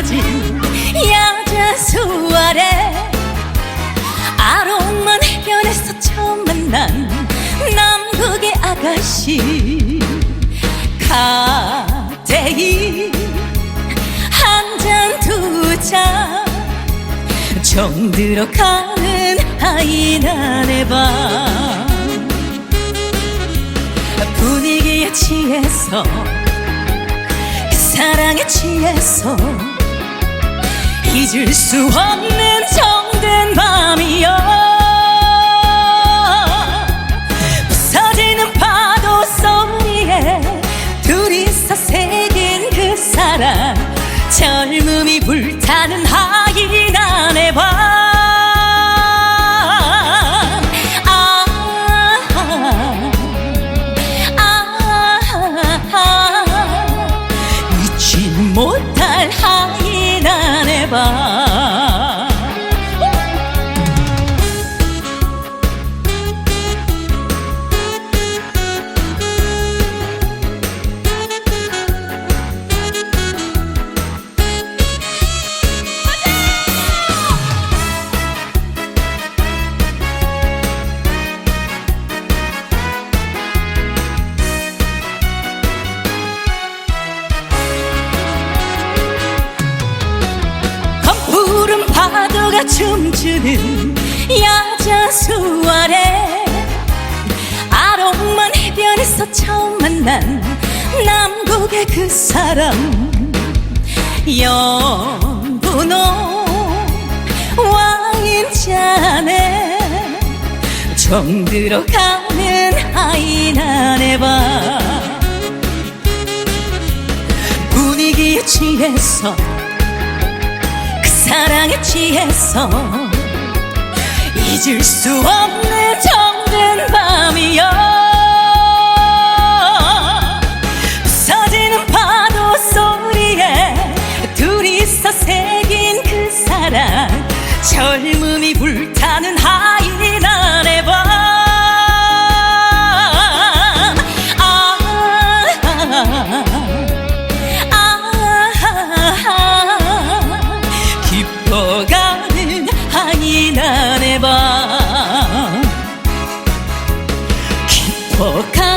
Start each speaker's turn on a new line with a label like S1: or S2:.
S1: 늘어진 야자수 아래 아롱만 해변에서 처음 만난 남극의 아가씨 가대이. 한 잔 두잔 정들어 가는 하이난의 밤. 분위기에 취해서 그 사랑에 취해서 잊을 수 없는 정 하이 춤추는 야자수 아래 아롱만 해변에서 처음 만난 남국의 그 사람. 연분홍 와인잔에 정 들어 가는 하이난의 밤 분위기에 취해서 그 사랑에 취해서 잊을 수 없는 정든 밤이여. 부서지는 파도 소리에 둘이서 새긴 그 사랑 젊음이 불타는 익어가는 한이 나네 봐. 깊어가